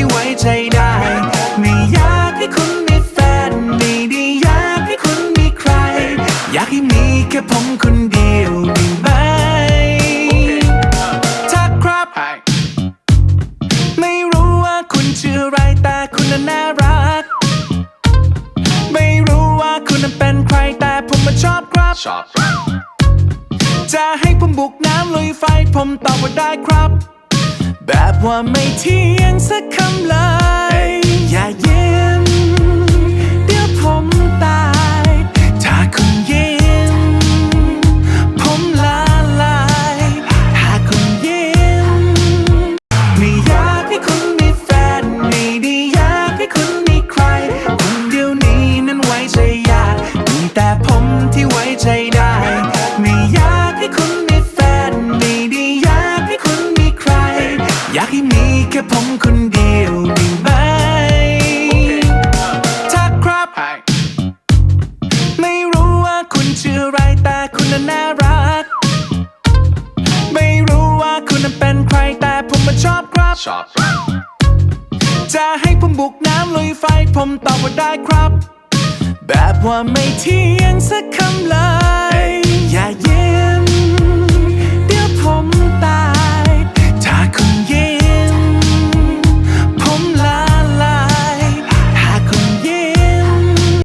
ที่ไว้ใจได้ ไม่อยากให้คุณมีแฟน ไม่ได้อยากให้คุณมีใคร อยากให้มีแค่ผมคนเดียวดีไหมถ้าครับ ไม่รู้ว่าคุณชื่ออะไรแต่คุณน่ารัก ไม่รู้ว่าคุณนั้นเป็นใครแต่ผมมาชอบครับ จะให้ผมบุกน้ำลุยไฟผมตอบว่าได้ครับ แบบว่าไม่เที่ยงสักคำเลยอย่าเย็น เดี๋ยวผมตาย ถ้าคุณเย็น ผมละลาย ถ้าคุณเย็น ไม่อยากให้คุณมีแฟน ไม่ได้อยากให้คุณมีใครคนเดียวนี้นั้นไว้ใจยากมีแต่ผมที่ไว้ใจได้ แค่ผมคนเดียวได้ไหมถ้าครับ ไม่รู้ว่าคุณชื่ออะไรแต่คุณน่ะน่ารัก ไม่รู้ว่าคุณนั้นเป็นใครแต่ผมมาชอบครับ ชอบจะให้ผมบุกน้ำลุยไฟผมตอบว่าได้ครับ แบบว่าไม่เที่ยงสักคำเลยอย่าเย็